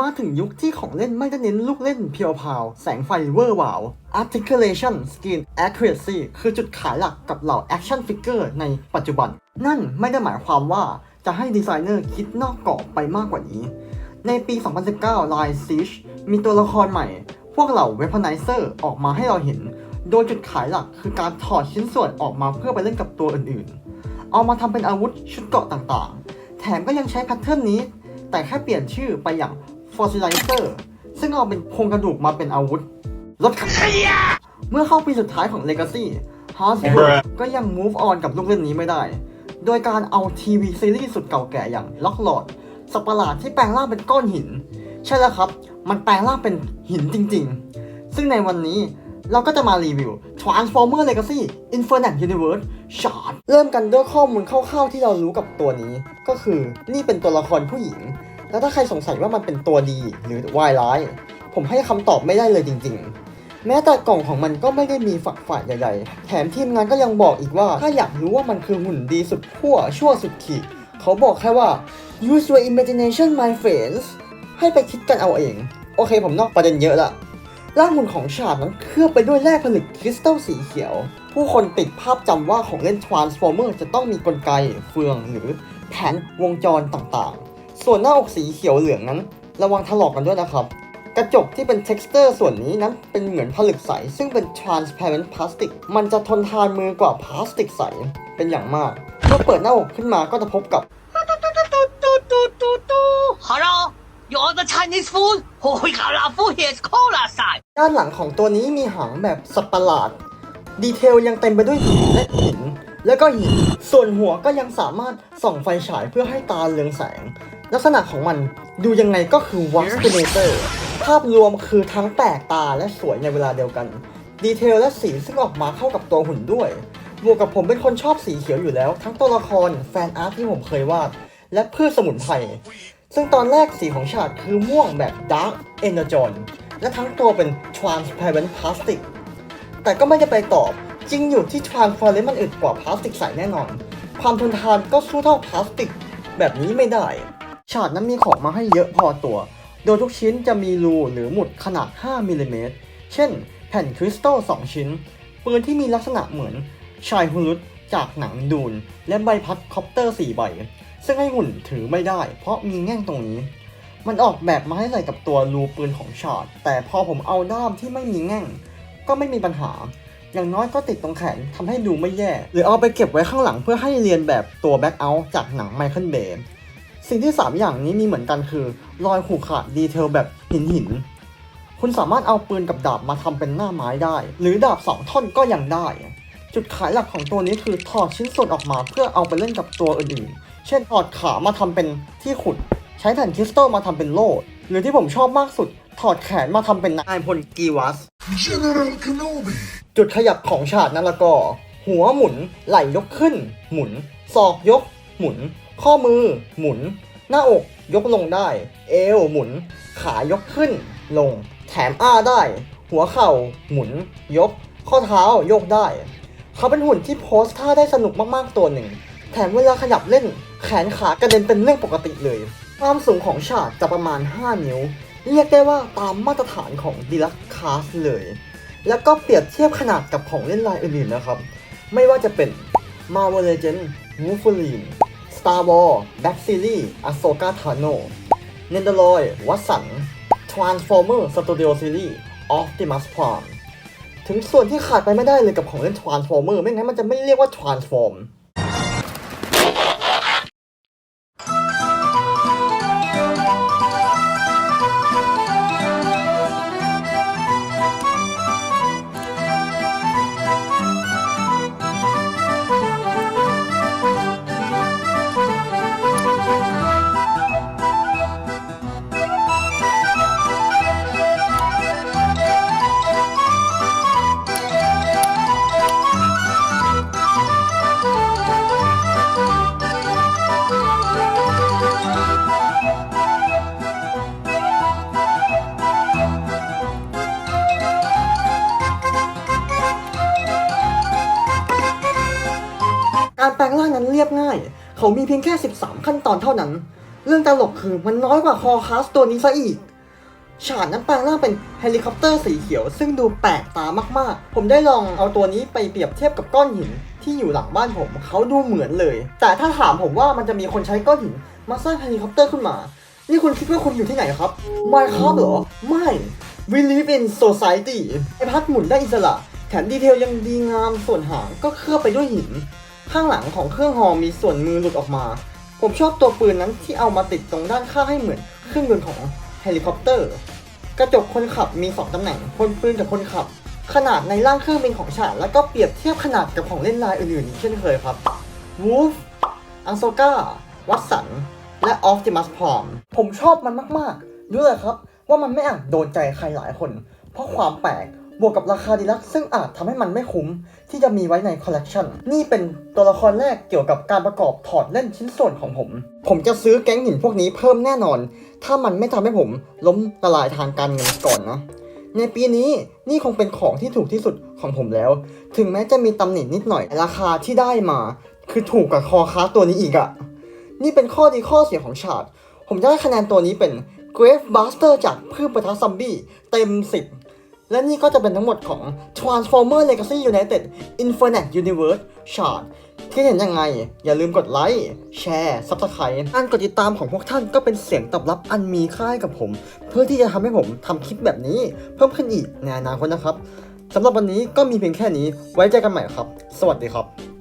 มาถึงยุคที่ของเล่นไม่ได้เน้นลูกเล่นเพียวพาว แสงไฟเวอร์วาว articulation skin accuracy คือจุดขายหลักกับเหล่า action figure ในปัจจุบัน นั่นไม่ได้หมายความว่าจะให้ดีไซเนอร์คิดนอกกรอบไปมากกว่านี้ ในปี 2019 Line Siege มีตัวละครใหม่ พวกเหล่า Weaponizer ออกมาให้เราเห็น โดยจุดขายหลักคือการถอดชิ้นส่วนออกมาเพื่อไปเล่นกับตัวอื่นๆ เอามาทำเป็นอาวุธชุดเกราะต่างๆ แถมก็ยังใช้แพทเทิร์นนี้ แต่แค่เปลี่ยนชื่อไปอย่าง Fossilizer ซึ่งเอาเป็นโครงกระดูกมาเป็นอาวุธลดขัดเมื่อเข้าปีสุดท้ายของ Legacy Hasbro ก็ยัง move on กับลูกเล่นนี้ไม่ได้ โดยการเอาทีวีซีรีส์สุดเก่าแก่อย่าง Lock Lord สัตว์ประหลาดที่แปลงร่างเป็นก้อนหิน ใช่แล้วครับ มันแปลงร่างเป็นหินจริงๆ ซึ่งในวันนี้เราก็จะมารีวิว Transformer Legacy Infinite Universe Shard เริ่มกันด้วยข้อมูลคร่าวๆที่เรารู้กับตัวนี้ ก็คือนี่เป็นตัวละครผู้หญิง แล้วถ้าใครสงสัยว่ามันเป็นตัวดีหรือวายร้าย ผมให้คำตอบไม่ได้เลยจริง ๆ แม้แต่กล่องของมันก็ไม่ได้มีฝักฝ่ายใหญ่ๆ แถมทีมงานก็ยังบอกอีกว่า ถ้าอยากรู้ว่ามันคือหุ่นดีสุดขั้วชั่วสุดขีด เขาบอกแค่ว่า use your imagination my friends ให้ไปคิดกันเอาเอง โอเคผมนอกประเด็นเยอะละร่างหุ่นของฉาดนั้นเคลือบไปด้วยแร่ผลึกคริสตัลสีเขียว ผู้คนติดภาพจำว่าของเล่น Transformer จะต้องมีกลไกเฟืองหรือแผนวงจรต่างๆ ส่วนหน้าอกสีเขียวเหลืองนั้น ระวังถลอกกันด้วยนะครับ กระจกที่เป็น texture ส่วนนี้นั้นเป็นเหมือนผลึกใส ซึ่งเป็น transparent plastic มันจะทนทานมือกว่าพลาสติกใสเป็นอย่างมาก เมื่อเปิดหน้าอกขึ้นมาก็จะพบกับ Hello, you order Chinese food? Oh, we got our food here. It's cold outside. ด้านหลังของตัวนี้มีหางแบบสัตว์ประหลาด ดีเทลยังเต็มไปด้วยหินและหิน แล้วก็หิน ส่วนหัวก็ยังสามารถส่องไฟฉายเพื่อให้ตาเรืองแสง ลักษณะของมันดูยังไงก็คือ w a s p i n a t o r ภาพรวมคือทั้งแปลกตาและสวยในเวลาเดียวกัน ดีเทลและสีซึ่งออกมาเข้ากับตัวหุ่นด้วย บวกกับผมเป็นคนชอบสีเขียวอยู่แล้ว ทั้งตัวละครแฟนอาร์ตที่ผมเคยวาด และพืชสมุนไพรซึ่งตอนแรกสีของฉากคือม่วงแบบ Dark Energon และทั้งตัวเป็น Transparent Plastic แต่ก็ไม่ได้ไปตอบ จริงอยู่ที่ Transparent มันอึดกว่าพลาสติกใสแน่นอน ความทนทานก็สู้เท่าพลาสติกแบบนี้ไม่ได้ ฉากนั้นมีของมาให้เยอะพอตัว โดยทุกชิ้นจะมีรูหรือหมุดขนาด 5มิลลิเมตร เช่น แผ่นคริสตัล 2 ชิ้น ปืนที่มีลักษณะเหมือนชายฮุลุตจากหนังดูน และใบพัดคอปเตอร์ 4 ใบ ซึ่งให้หุ่นถือไม่ได้ เพราะมีแง่งตรงนี้ มันออกแบบมาให้ใส่กับตัวรูปืนของชาดแต่พอผมเอาด้ามที่ไม่มีแง่ง ก็ไม่มีปัญหา อย่างน้อยก็ติดตรงแขนทำให้ดูไม่แย่ หรือเอาไปเก็บไว้ข้างหลังเพื่อให้เรียนแบบตัวแบ็กเอาท์จากหนังไมเคิลเบย์ สิ่งที่ 3 อย่างนี้มีเหมือนกันคือ รอยขูดขาดดีเทลแบบหินหินๆคุณสามารถเอาปืนกับดาบมาทำเป็นหน้าไม้ได้ หรือดาบสองท่อนก็ยังได้ จุดขายหลักของตัวนี้คือถอดชิ้นส่วนออกมาเพื่อเอาไปเล่นกับตัวอื่นๆ เช่นถอดขามาทำเป็นที่ขุด ใช้แผ่นคริสตัลมาทำเป็นโล่หรือที่ผมชอบมากสุดถอดแขนมาทำเป็นนายพลกีวัส General Kenobi. จุดขยับของฉากนั้นแล้วก็ หัวหมุน ไหล่ยกขึ้น หมุน ศอกยก หมุน ข้อมือหมุน หน้าอกยกลงได้ เอวหมุน ขายกขึ้น ลง แถมอ้าได้ หัวเข่าหมุน ยก ข้อเท้ายกได้ เขาเป็นหุ่นที่โพสท่าได้สนุกมากๆตัวหนึ่ง แถมเวลาขยับเล่น แขนขากระเด็นเป็นเรื่องปกติเลย ความสูงของฉากจะประมาณ 5 นิ้ว เรียกได้ว่าตามมาตรฐานของดีลักคาสเลย แล้วก็เปรียบเทียบขนาดกับของเล่นลายอื่นๆนะครับ ไม่ว่าจะเป็น Marvel Legends Wolverine Star Wars Black Series Ahsoka Tano Nendoroid Watson Transformer Studio Series Optimus Prime ถึงส่วนที่ขาดไปไม่ได้เลยกับของเล่น Transformer ไม่งั้นมันจะไม่เรียกว่า Transform ันเรียบง่าย เขามีเพียงแค่ 13 ขั้นตอนเท่านั้น เรื่องตลกคือมันน้อยกว่าคอคัสตัวนี้ซะอีก ฉากนั้นแปลงร่างเป็นเฮลิคอปเตอร์สีเขียว ซึ่งดูแปลกตามากๆ ผมได้ลองเอาตัวนี้ไปเปรียบเทียบกับก้อนหินที่อยู่หลังบ้านผมเขาดูเหมือนเลย แต่ถ้าถามผมว่ามันจะมีคนใช้ก้อนหินมาสร้างเฮลิคอปเตอร์ขึ้นมา นี่คุณคิดว่าคุณอยู่ที่ไหนครับไม่ครับเหรอ ไม่ we live in society ไอพัดหมุนได้อิสระ แถมดีเทลยังดีงามส่วนหางก็เคลือบไปด้วยหิน ข้างหลังของเครื่องฮอมีส่วนมือหลุดออกมา ผมชอบตัวปืนนั้นที่เอามาติดตรงด้านข้างให้เหมือนเครื่องยนต์ของเฮลิคอปเตอร์ กระจกคนขับมี 2ตำแหน่ง คนปืนกับคนขับ ขนาดในร่างเครื่องบินของฉากแล้วก็เปรียบเทียบขนาดกับของเล่นลายอื่นๆเช่นเคยครับวูฟอังโซกาวัตสัน และออฟติมัสพรอมผมชอบมันมากๆด้วยเลยครับ ว่ามันไม่อาจโดนใจใครหลายคน เพราะความแปลก บวกกับราคาดีลักซึ่งอาจทำให้มันไม่คุ้มที่จะมีไว้ในคอลเลกชันนี่เป็นตัวละครแรกเกี่ยวกับการประกอบถอดเล่นชิ้นส่วนของผม ผมจะซื้อแก๊งหินพวกนี้เพิ่มแน่นอน ถ้ามันไม่ทำให้ผมล้มละลายทางการเงินก่อนนะในปีนี้นี่คงเป็นของที่ถูกที่สุดของผมแล้ว ถึงแม้จะมีตำหนินิดหน่อยราคาที่ได้มา คือถูกกับคอค้าตัวนี้อีกอะนี่เป็นข้อดีข้อเสียของฉาดผมจะให้คะแนนตัวนี้เป็น Grave Buster จากพืชปะทะซัมบี้เต็ม 10 และนี่ก็จะเป็นทั้งหมดของ Transformer Legacy United Infinite Universe Shard ที่เห็นยังไง อย่าลืมกดไลค์ แชร์ Subscribe การกดติดตามของพวกท่านก็เป็นเสียงตอบรับอันมีค่าให้กับผม เพื่อที่จะทำให้ผมทำคลิปแบบนี้ เพิ่มขึ้นอีกในอนาคตนะครับสำหรับวันนี้ก็มีเพียงแค่นี้ ไว้เจอกันใหม่ครับ สวัสดีครับ